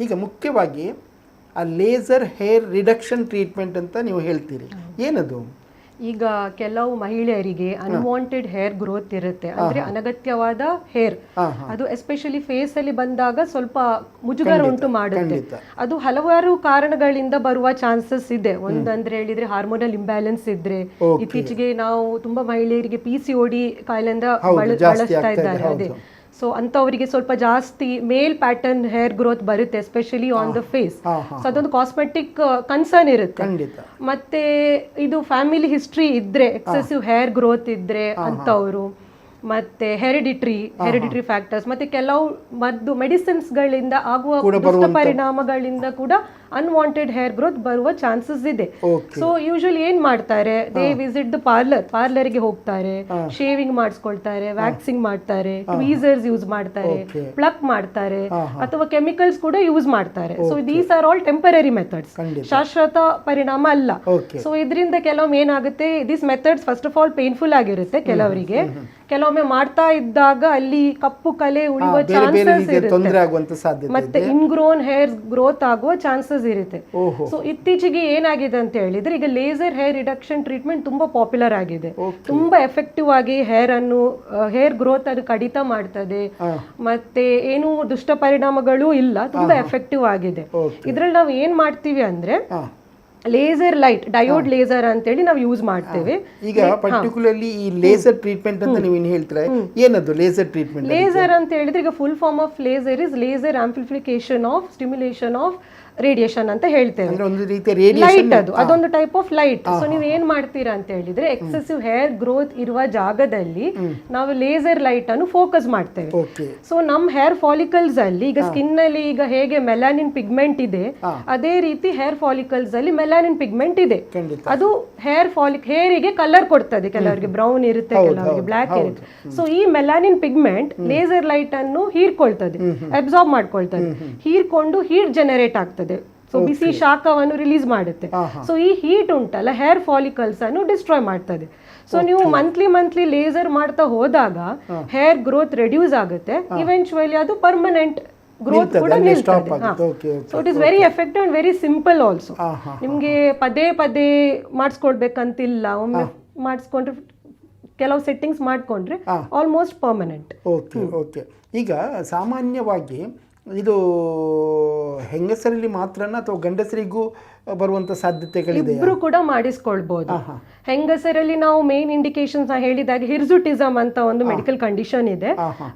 ಈಗ ಮುಖ್ಯವಾಗಿ ಆ ಲೇಸರ್ ಹೇರ್ ರಿಡಕ್ಷನ್ ಟ್ರೀಟ್ಮೆಂಟ್ ಅಂತ ನೀವು ಹೇಳ್ತೀರಿ. ಏನದು? ಈಗ ಕೆಲವು ಮಹಿಳೆಯರಿಗೆ ಅನ್ವಾಂಟೆಡ್ ಹೇರ್ ಗ್ರೋತ್ ಇರುತ್ತೆ. ಅಂದ್ರೆ ಅನಗತ್ಯವಾದ ಹೇರ್ ಅದು ಎಸ್ಪೆಷಲಿ ಫೇಸ್ ಅಲ್ಲಿ ಬಂದಾಗ ಸ್ವಲ್ಪ ಮುಜುಗರ ಉಂಟು ಮಾಡುತ್ತೆ. ಅದು ಹಲವಾರು ಕಾರಣಗಳಿಂದ ಬರುವ ಚಾನ್ಸಸ್ ಇದೆ. ಒಂದಂದ್ರೆ ಹೇಳಿದ್ರೆ ಹಾರ್ಮೋನಲ್ ಇಂಬ್ಯಾಲೆನ್ಸ್ ಇದ್ರೆ. ಇತ್ತೀಚೆಗೆ ನಾವು ತುಂಬಾ ಮಹಿಳೆಯರಿಗೆ ಪಿ ಸಿ ಓಡಿ ಕಾಯಿಲೆಯಿಂದ ಬಳ- ಬಳಸ್ತಾ ಇದ್ದಾರೆ. ಅದೇ. ಸೊ ಅಂತವರಿಗೆ ಸ್ವಲ್ಪ ಜಾಸ್ತಿ ಮೇಲ್ ಪ್ಯಾಟರ್ನ್ ಹೇರ್ ಗ್ರೋತ್ ಬರುತ್ತೆ especially on the face so ಅದೊಂದು ಕಾಸ್ಮೆಟಿಕ್ ಕನ್ಸರ್ನ್ ಇರುತ್ತೆ. ಮತ್ತೆ ಇದು ಫ್ಯಾಮಿಲಿ ಹಿಸ್ಟ್ರಿ ಇದ್ರೆ ಎಕ್ಸೆಸಿವ್ ಹೇರ್ ಗ್ರೋತ್ ಇದ್ರೆ ಅಂತವರು ಮತ್ತೆ ಹೆರಿಡಿಟ್ರಿ ಹೆರಿಡಿಟ್ರಿ ಫ್ಯಾಕ್ಟರ್ಸ್ ಮತ್ತೆ ಕೆಲವು ಮದ್ದು ಮೆಡಿಸಿನ್ಸ್ ಗಳಿಂದ ಆಗುವ ಪರಿಣಾಮಗಳಿಂದ ಕೂಡ ಅನ್ವಾಂಟೆಡ್ ಹೇರ್ ಗ್ರೋತ್ ಬರುವ ಚಾನ್ಸಸ್ ಇದೆ. ಸೊ ಯೂಶಲಿ ಏನ್ ಮಾಡ್ತಾರೆ? ದೇ ವಿಸಿಟ್ ದ ಪಾರ್ಲರ್ ಪಾರ್ಲರ್ಗೆ ಹೋಗ್ತಾರೆ ಶೇವಿಂಗ್ ಮಾಡಿಸ್ಕೊಳ್ತಾರೆ ವ್ಯಾಕ್ಸಿಂಗ್ ಮಾಡ್ತಾರೆ ಟ್ವೀಸರ್ಸ್ ಯೂಸ್ ಮಾಡ್ತಾರೆ ಪ್ಲಕ್ ಮಾಡ್ತಾರೆ ಅಥವಾ ಕೆಮಿಕಲ್ಸ್ ಕೂಡ ಯೂಸ್ ಮಾಡ್ತಾರೆ. So these are all temporary methods. ಶಾಶ್ವತ ಪರಿಣಾಮ ಅಲ್ಲ. ಸೊ ಇದರಿಂದ ಕೆಲವೊಮ್ಮೆ ಏನಾಗುತ್ತೆ? This methods first of all painful ಆಗಿರುತ್ತೆ ಕೆಲವರಿಗೆ. ಕೆಲವೊಮ್ಮೆ ಮಾಡ್ತಾ ಇದ್ದಾಗ ಅಲ್ಲಿ ಕಪ್ಪು ಕಲೆ ಉಳಿಯುವ ಚಾನ್ಸಸ್ ಇರುತ್ತೆ. ಮತ್ತೆ ಇನ್ಗ್ರೋನ್ ಹೇರ್ ಗ್ರೋತ್ ಆಗುವ ಚಾನ್ಸಸ್ ಇರುತ್ತೆ. ಓಹೋ. ಸೊ ಇತ್ತೀಚೆಗೆ ಏನಾಗಿದೆ ಅಂತ ಹೇಳಿದ್ರೆ ಈಗ ಲೇಸರ್ ಹೇರ್ ರಿಡಕ್ಷನ್ ಟ್ರೀಟ್ಮೆಂಟ್ ತುಂಬಾ ಪಾಪ್ಯುಲರ್ ಆಗಿದೆ. ತುಂಬಾ ಎಫೆಕ್ಟಿವ್ ಆಗಿ ಹೇರ್ ಅನ್ನು ಹೇರ್ ಗ್ರೋತ್ ಅನ್ನು ಕಡಿತ ಮಾಡ್ತದೆ. ಮತ್ತೆ ಏನು ದುಷ್ಟ ಪರಿಣಾಮಗಳು ಇಲ್ಲ ತುಂಬಾ ಎಫೆಕ್ಟಿವ್ ಆಗಿದೆ. ಇದ್ರಲ್ಲಿ ನಾವು ಏನ್ ಮಾಡ್ತೀವಿ ಅಂದ್ರೆ ಲೇಸರ್ ಲೈಟ್ ಡಯೋಡ್ ಲೇಸರ್ ಅಂತೇಳಿ ನಾವು ಯೂಸ್ ಮಾಡ್ತೇವೆ. ಈಗ ಪರ್ಟಿಕ್ಯುಲರ್ಲಿ ಈ ಲೇಸರ್ ಟ್ರೀಟ್ಮೆಂಟ್ ಅಂತ ನೀವು ಏನು ಹೇಳ್ತೀರಾ? ಏನದು ಲೇಸರ್ ಟ್ರೀಟ್ಮೆಂಟ್ ಲೇಸರ್ ಅಂತ ಹೇಳಿದ್ರೆ ಈಗ full form of laser is laser amplification of stimulation of radiation ಅಂತ ಹೇಳ್ತೇವೆ. ಒಂದು ಲೈಟ್ ಅದು ಅದೊಂದು ಟೈಪ್ ಆಫ್ ಲೈಟ್ ಸೊ ನೀವು ಏನ್ ಮಾಡ್ತೀರಾ ಅಂತ ಹೇಳಿದ್ರೆ ಎಕ್ಸೆಸಿವ್ ಹೇರ್ ಗ್ರೋತ್ ಇರುವ ಜಾಗದಲ್ಲಿ ನಾವು ಲೇಸರ್ ಲೈಟ್ ಅನ್ನು ಫೋಕಸ್ ಮಾಡ್ತೇವೆ. ಸೊ ನಮ್ ಹೇರ್ ಫಾಲಿಕಲ್ಸ್ ಅಲ್ಲಿ ಈಗ ಸ್ಕಿನ್ ಅಲ್ಲಿ ಈಗ ಹೇಗೆ ಮೆಲಾನಿನ್ ಪಿಗ್ಮೆಂಟ್ ಇದೆ ಅದೇ ರೀತಿ ಹೇರ್ ಫಾಲಿಕಲ್ಸ್ ಅಲ್ಲಿ ಮೆಲಾನಿನ್ ಪಿಗ್ಮೆಂಟ್ ಇದೆ. ಅದು ಹೇರ್ ಫಾಲಿಕ್ ಹೇರಿಗೆ ಕಲರ್ ಕೊಡ್ತದೆ. ಕೆಲವರಿಗೆ ಬ್ರೌನ್ ಇರುತ್ತೆ ಕೆಲವರಿಗೆ ಬ್ಲಾಕ್ ಇರುತ್ತೆ. ಸೊ ಈ ಮೆಲಾನಿನ್ ಪಿಗ್ಮೆಂಟ್ ಲೇಸರ್ ಲೈಟ್ ಅನ್ನು ಹೀರ್ಕೊಳ್ತದೆ ಅಬ್ಸಾರ್ಬ್ ಮಾಡ್ಕೊಳ್ತದೆ. ಹೀರ್ಕೊಂಡು ಹೀಟ್ ಜನರೇಟ್ ಆಗ್ತದೆ. ಸೊ ಬಿಸಿ ಶಾಖವನ್ನು ರಿಲೀಸ್ ಮಾಡುತ್ತೆ. ಸೊ ಈ ಹೀಟ್ ಉಂಟಲ್ಲ ಹೇರ್ ಫಾಲಿಕಲ್ಸ್ ಅನ್ನು ಡಿಸ್ಟ್ರಾಯ್ ಮಾಡ್ತದೆ. ಸೊ ನೀವು ಮಂತ್ಲಿ ಮಂತ್ಲಿ ಲೇಸರ್ ಮಾಡ್ತಾ ಹೋದಾಗ ಹೇರ್ ಗ್ರೋತ್ ರೆಡ್ಯೂಸ್ ಆಗುತ್ತೆ. ಇವೆಂಚುವಲಿ ಅದು ಪರ್ಮನೆಂಟ್ ಗ್ರೋತ್ ಕೂಡ ನಿಲ್ತದೆ. So it is very effect and very simple also ನಿಮಗೆ ಪದೇ ಪದೇ ಮಾಡಿಸ್ಕೊಳ್ಬೇಕಂತಿಲ್ಲ ಒಮ್ಮೆ ಮಾಡಿಸ್ಕೊಂಡ್ರೆ ಕೆಲವು ಸೆಟ್ಟಿಂಗ್ಸ್ ಮಾಡ್ಕೊಂಡ್ರೆ ಆಲ್ಮೋಸ್ಟ್ ಪರ್ಮನೆಂಟ್ ಓಕೆ ಓಕೆ ಈಗ ಸಾಮಾನ್ಯವಾಗಿ ಇದು ಹೆಂಗಸರಲ್ಲಿ ಮಾತ್ರನ ಅಥವಾ ಗಂಡಸರಿಗೂ ಬರುವಂತ ಸಾಧ್ಯತೆಗಳಿದೆ ಇಬ್ರು ಕೂಡ ಮಾಡಿಸ್ಕೊಳ್ಬಹುದು ಹೆಂಗಸರಲ್ಲಿ ನಾವು ಮೇನ್ ಇಂಡಿಕೇಶನ್ಸ್ ಹೇಳಿದಾಗ ಹಿರ್ಸುಟಿಸಮ್ ಅಂತ ಒಂದು ಮೆಡಿಕಲ್ ಕಂಡೀಷನ್ ಇದೆ.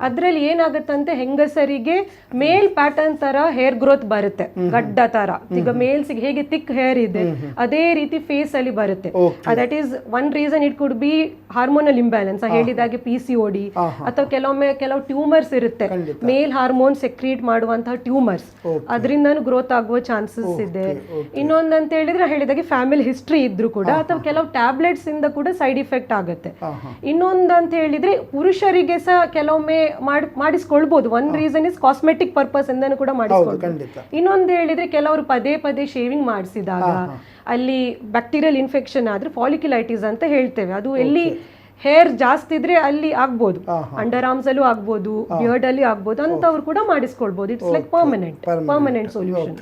ಅದರಲ್ಲಿ ಏನಾಗುತ್ತಂತೆ ಹೆಂಗಸರಿಗೆ ಮೇಲ್ ಪ್ಯಾಟರ್ನ್ ತರ ಹೇರ್ ಗ್ರೋತ್ ಬರುತ್ತೆ. ಗಡ್ಡ ತರ. ಈಗ ಮೇಲ್ಸ್ ಹೇಗೆ ತಿಕ್ ಹೇರ್ ಇದೆ ಅದೇ ರೀತಿ ಫೇಸ್ ಅಲ್ಲಿ ಬರುತ್ತೆ. That is one reason it could be hormonal imbalance ಹೇಳಿದಾಗೆ ಪಿ ಸಿ ಓಡಿ ಅಥವಾ ಕೆಲವೊಮ್ಮೆ ಕೆಲವು ಟ್ಯೂಮರ್ಸ್ ಇರುತ್ತೆ. ಮೇಲ್ ಹಾರ್ಮೋನ್ ಸೆಕ್ರಿಯೇಟ್ ಮಾಡುವಂತಹ ಟ್ಯೂಮರ್ಸ್ ಅದರಿಂದನೂ ಗ್ರೋತ್ ಆಗುವ ಚಾನ್ಸಸ್ ಇದೆ. ಇನ್ನೊಂದಂತ ಹೇಳಿದ್ರೆ ಹೇಳಿದಾಗೆ ಫ್ಯಾಮಿಲಿ ಹಿಸ್ಟ್ರಿ ಇದ್ರು ಕೂಡ ಅಥವಾ ಕೆಲವು ಟ್ಯಾಬ್ಲೆಟ್ಸ್ ಇಂದ ಕೂಡ ಸೈಡ್ ಇಫೆಕ್ಟ್ ಆಗುತ್ತೆ. ಇನ್ನೊಂದು ಅಂತ ಹೇಳಿದ್ರೆ ಪುರುಷರಿಗೆ ಸಹ ಕೆಲವೊಮ್ಮೆ ಮಾಡ್- ಮಾಡಿಸ್ಕೊಳ್ಬಹುದು ಒಂದ್ ರೀಸನ್ ಇಸ್ ಕಾಸ್ಮೆಟಿಕ್ ಪರ್ಪಸ್ ಇಂದನೂ ಕೂಡ ಮಾಡಿಸ್ಕೊಳ್ಬಹುದು ಇನ್ನೊಂದು ಹೇಳಿದ್ರೆ ಕೆಲವರು ಪದೇ ಪದೇ ಶೇವಿಂಗ್ ಮಾಡಿಸಿದಾಗ ಅಲ್ಲಿ ಬ್ಯಾಕ್ಟೀರಿಯಲ್ ಇನ್ಫೆಕ್ಷನ್ ಆದ್ರೆ ಫಾಲಿಕ್ಯುಲೈಟಿಸ್ ಅಂತ ಹೇಳ್ತೇವೆ. ಅದು ಎಲ್ಲಿ ಹೇರ್ ಜಾಸ್ತಿ ಇದ್ರೆ ಅಲ್ಲಿ ಆಗ್ಬೋದು. ಅಂಡರ್ ಆರ್ಮ್ಸ್ ಅಲ್ಲೂ ಆಗ್ಬೋದು ಬಿಯರ್ಡ್ ಅಲ್ಲಿ ಆಗ್ಬೋದು ಅಂತವ್ರು ಕೂಡ ಮಾಡಿಸ್ಕೊಳ್ಬಹುದು it's like permanent permanent solution